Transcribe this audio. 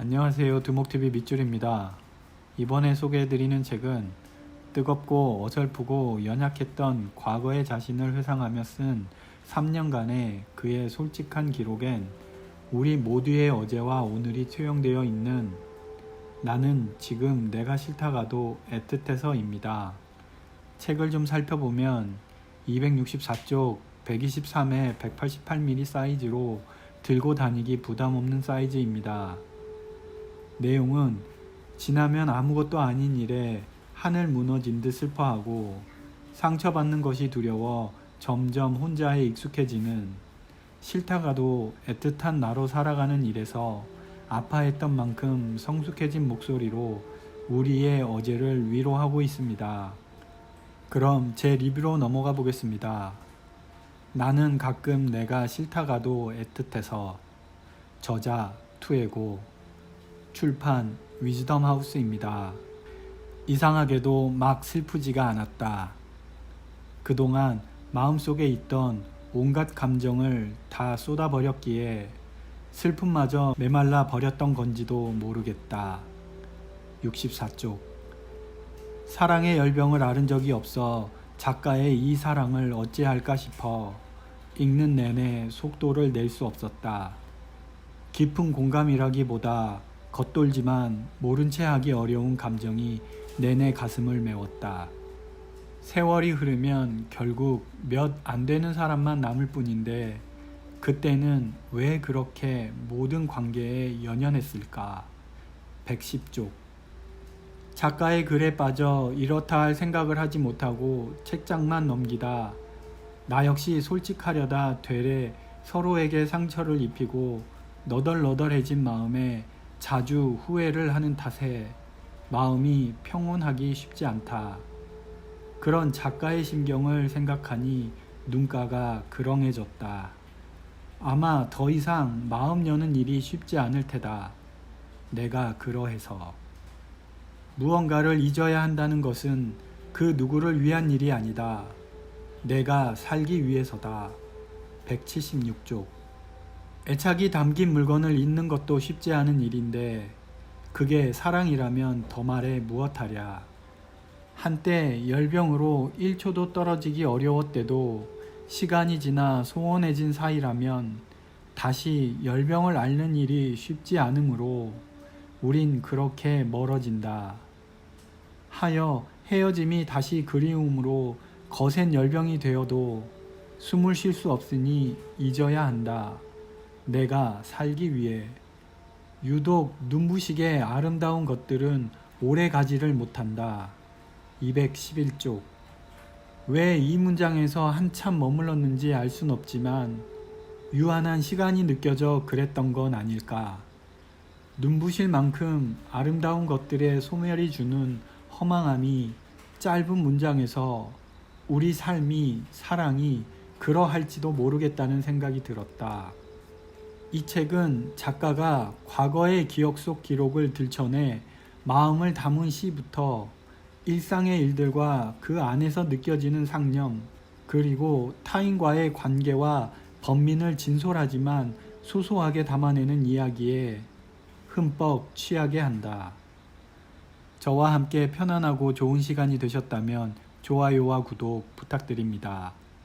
안녕하세요. 두목TV 밑줄입니다. 이번에 소개해드리는 책은 뜨겁고 어설프고 연약했던 과거의 자신을 회상하며 쓴 3년간의 그의 솔직한 기록엔 우리 모두의 어제와 오늘이 투영되어 있는 나는 지금 내가 싫다가도 애틋해서입니다. 책을 좀 살펴보면 264쪽 123에 188mm 사이즈로 들고 다니기 부담 없는 사이즈입니다. 내용은 지나면 아무것도 아닌 일에 하늘 무너진 듯 슬퍼하고 상처받는 것이 두려워 점점 혼자에 익숙해지는 싫다가도 애틋한 나로 살아가는 일에서 아파했던 만큼 성숙해진 목소리로 우리의 어제를 위로하고 있습니다. 그럼 제 리뷰로 넘어가 보겠습니다. 나는 가끔 내가 싫다가도 애틋해서 저자 투에고 출판 위즈덤 하우스입니다. 이상하게도 막 슬프지가 않았다. 그동안 마음속에 있던 온갖 감정을 다 쏟아버렸기에 슬픔마저 메말라 버렸던 건지도 모르겠다. 64쪽 사랑의 열병을 앓은 적이 없어 작가의 이 사랑을 어찌할까 싶어 읽는 내내 속도를 낼 수 없었다. 깊은 공감이라기보다 겉돌지만 모른 채 하기 어려운 감정이 내내 가슴을 메웠다. 세월이 흐르면 결국 몇 안 되는 사람만 남을 뿐인데 그때는 왜 그렇게 모든 관계에 연연했을까? 110쪽 작가의 글에 빠져 이렇다 할 생각을 하지 못하고 책장만 넘기다 나 역시 솔직하려다 되레 서로에게 상처를 입히고 너덜너덜해진 마음에 자주 후회를 하는 탓에 마음이 평온하기 쉽지 않다. 그런 작가의 심경을 생각하니 눈가가 그렁해졌다. 아마 더 이상 마음 여는 일이 쉽지 않을 테다. 내가 그러해서. 무언가를 잊어야 한다는 것은 그 누구를 위한 일이 아니다. 내가 살기 위해서다. 176쪽. 애착이 담긴 물건을 잊는 것도 쉽지 않은 일인데 그게 사랑이라면 더 말해 무엇하랴. 한때 열병으로 1초도 떨어지기 어려웠대도 시간이 지나 소원해진 사이라면 다시 열병을 앓는 일이 쉽지 않으므로 우린 그렇게 멀어진다. 하여 헤어짐이 다시 그리움으로 거센 열병이 되어도 숨을 쉴 수 없으니 잊어야 한다. 내가 살기 위해. 유독 눈부시게 아름다운 것들은 오래 가지를 못한다. 211쪽. 왜 이 문장에서 한참 머물렀는지 알 순 없지만 유한한 시간이 느껴져 그랬던 건 아닐까. 눈부실 만큼 아름다운 것들의 소멸이 주는 허망함이 짧은 문장에서 우리 삶이 사랑이 그러할지도 모르겠다는 생각이 들었다. 이 책은 작가가 과거의 기억 속 기록을 들춰내 마음을 담은 시부터 일상의 일들과 그 안에서 느껴지는 상념, 그리고 타인과의 관계와 번민을 진솔하지만 소소하게 담아내는 이야기에 흠뻑 취하게 한다. 저와 함께 편안하고 좋은 시간이 되셨다면 좋아요와 구독 부탁드립니다.